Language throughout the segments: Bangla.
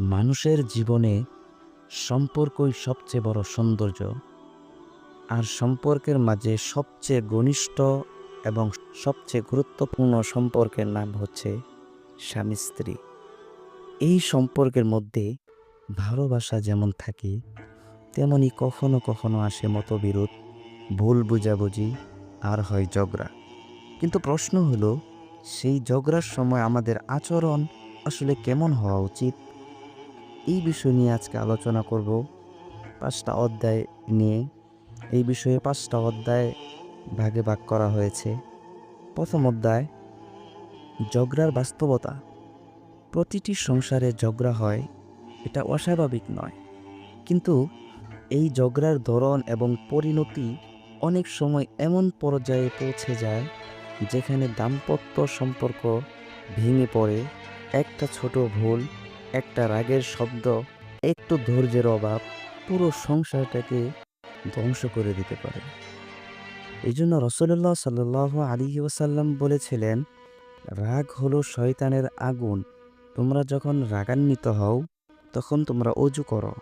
মানুষের জীবনে সম্পর্কই সবচেয়ে বড় সৌন্দর্য আর সম্পর্কের মাঝে সবচেয়ে ঘনিষ্ঠ এবং সবচেয়ে গুরুত্বপূর্ণ সম্পর্কের নাম হচ্ছে স্বামী স্ত্রী। এই সম্পর্কের মধ্যে ভালোবাসা যেমন থাকে, তেমনি কখনো কখনো আসে মতবিরোধ, ভুল বুঝাবুঝি, আর হয় ঝগড়া। কিন্তু প্রশ্ন হলো, সেই ঝগড়ার সময় আমাদের আচরণ আসলে কেমন হওয়া উচিত? এই বিষয় নিয়ে আজকে আলোচনা করব পাঁচটা অধ্যায় নিয়ে। এই বিষয়ে পাঁচটা অধ্যায় ভাগে ভাগ করা হয়েছে। প্রথম অধ্যায়, ঝগড়ার বাস্তবতা। প্রতিটি সংসারে ঝগড়া হয়, এটা অস্বাভাবিক নয়। কিন্তু এই ঝগড়ার ধরন এবং পরিণতি অনেক সময় এমন পর্যায়ে পৌঁছে যায়, যেখানে দাম্পত্য সম্পর্ক ভেঙে পড়ে, একটা ছোট ভুল একটা রাগের শব্দ, একটু ধৈর্যের অভাব পুরো সংসারটাকে ধ্বংস করে দিতে পারে। এই জন্য রসল্লাহ সাল্লাহ আলী ওসাল্লাম বলেছিলেন, রাগ হলো শয়তানের আগুন। তোমরা যখন রাগান্বিত হও, তখন তোমরা অজু করো।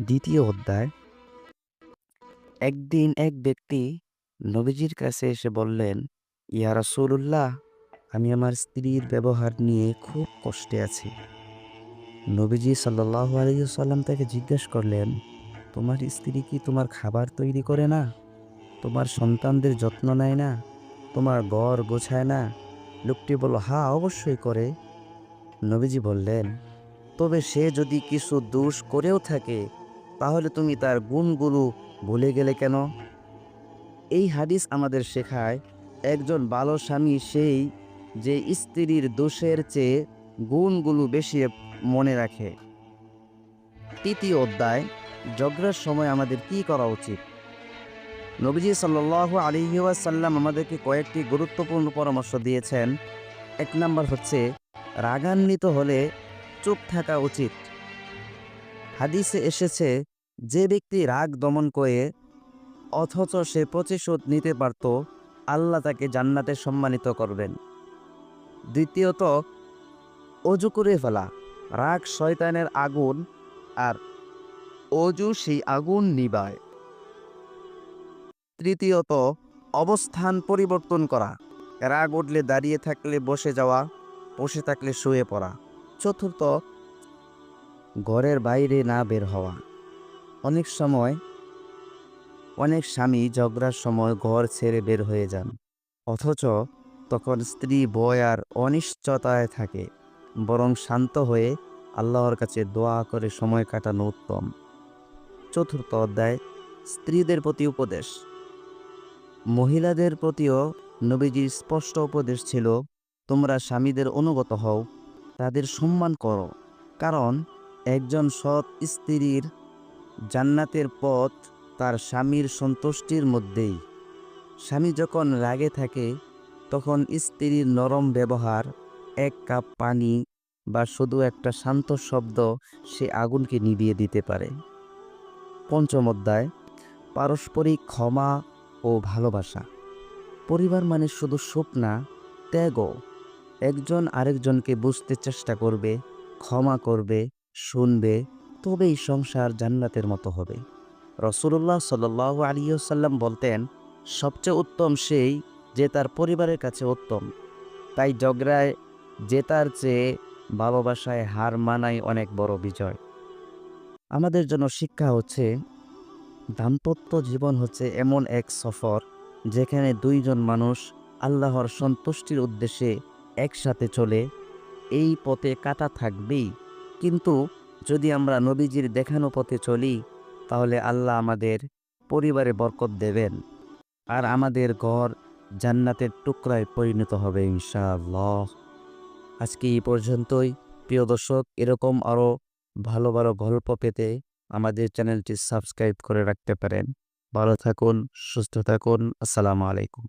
দ্বিতীয় অধ্যায়। একদিন এক ব্যক্তি নবীজির কাছে এসে বললেন, ইয়া রাসূলুল্লাহ আমি আমার স্ত্রীর ব্যবহার নিয়ে খুব কষ্টে আছি। নবীজি সাল্লাহ আলাইসাল্লাম তাকে জিজ্ঞেস করলেন, তোমার স্ত্রী কি তোমার খাবার তৈরি করে না? তোমার সন্তানদের যত্ন নেয় না? তোমার ঘর গোছায় না? লোকটি বলল, হা, অবশ্যই করে। নবীজি বললেন, তবে সে যদি কিছু দোষ করেও থাকে, তাহলে তুমি তার গুণগুলো ভুলে গেলে কেন? এই হাদিস আমাদের শেখায়, একজন ভালো স্বামী সেই যে স্ত্রীর দোষের চেয়ে গুণগুলো বেশি মনে রাখে। তৃতীয় অধ্যায়, ঝগড়ার সময় আমাদের কি করা উচিত? নবীজি সাল্লাহ আলিহাসাল্লাম আমাদেরকে কয়েকটি গুরুত্বপূর্ণ পরামর্শ দিয়েছেন। এক নম্বর হচ্ছে, রাগান্বিত হলে চুপ থাকা উচিত। হাদিসে এসেছে, যে ব্যক্তি রাগ দমন করে, অথচ সে প্রতিশোধ নিতে পারত, আল্লাহ তাকে জান্নাতে সম্মানিত করবেন। দ্বিতীয়ত, অজু করে ফেলা। রাগ শয়তানের আগুন আর অজু সেই আগুন নিবায়। তৃতীয়ত, অবস্থান পরিবর্তন করা। রাগ উঠলে দাঁড়িয়ে থাকলে বসে যাওয়া, বসে থাকলে শুয়ে পড়া। চতুর্থ, ঘরের বাইরে না বের হওয়া। অনেক সময় অনেক স্বামী ঝগড়ার সময় ঘর ছেড়ে বের হয়ে যান। অথচ তখন স্ত্রী বয় আর অনিশ্চয়তায় থাকে, বরং শান্ত হয়ে আল্লাহর কাছে দোয়া করে সময় কাটানো উত্তম। চতুর্থ অধ্যায়, স্ত্রীদের প্রতি উপদেশ। মহিলাদের প্রতিও নবীজির স্পষ্ট উপদেশ ছিল, তোমরা স্বামীদের অনুগত হও, তাদের সম্মান করো। কারণ একজন সৎ স্ত্রীর জান্নাতের পথ তার স্বামীর সন্তুষ্টির মধ্যেই। স্বামী যখন রাগে থাকে তখন স্ত্রীর নরম ব্যবহার, এক কাপ পানি বা শুধু একটা শান্ত শব্দ সে আগুনকে নিভিয়ে দিতে পারে। পঞ্চম অধ্যায়, পারস্পরিক ক্ষমা ও ভালোবাসা। পরিবার মানে শুধু সুখ না, ত্যাগও। একজন আরেকজনকে বুঝতে চেষ্টা করবে, ক্ষমা করবে, শুনবে, তবেই সংসার জান্নাতের মতো হবে। রসুল্লাহ সাল আলিয়াল্লাম বলতেন, সবচেয়ে উত্তম সেই যে তার পরিবারের কাছে উত্তম। তাই ঝগড়ায় জেতার চেয়ে ভালোবাসায় হার মানাই অনেক বড় বিজয়। আমাদের জন্য শিক্ষা হচ্ছে, দাম্পত্য জীবন হচ্ছে এমন এক সফর যেখানে দুইজন মানুষ আল্লাহর সন্তুষ্টির উদ্দেশ্যে একসাথে চলে, এই পথে কাটা থাকবেই। কিন্তু যদি আমরা নবীজির দেখানো পথে চলি, তাহলে আল্লাহ আমাদের পরিবারে বরকত দেবেন। আর আমাদের ঘর জান্নাতের টুকরায় পরিণত হবে, ইনশাআল্লাহ। আজকে এই পর্যন্তই। প্রিয় দর্শক, এরকম আরও ভালো ভালো গল্প পেতে আমাদের চ্যানেলটি সাবস্ক্রাইব করে রাখতে পারেন। ভালো থাকুন, সুস্থ থাকুন। আসসালামু আলাইকুম।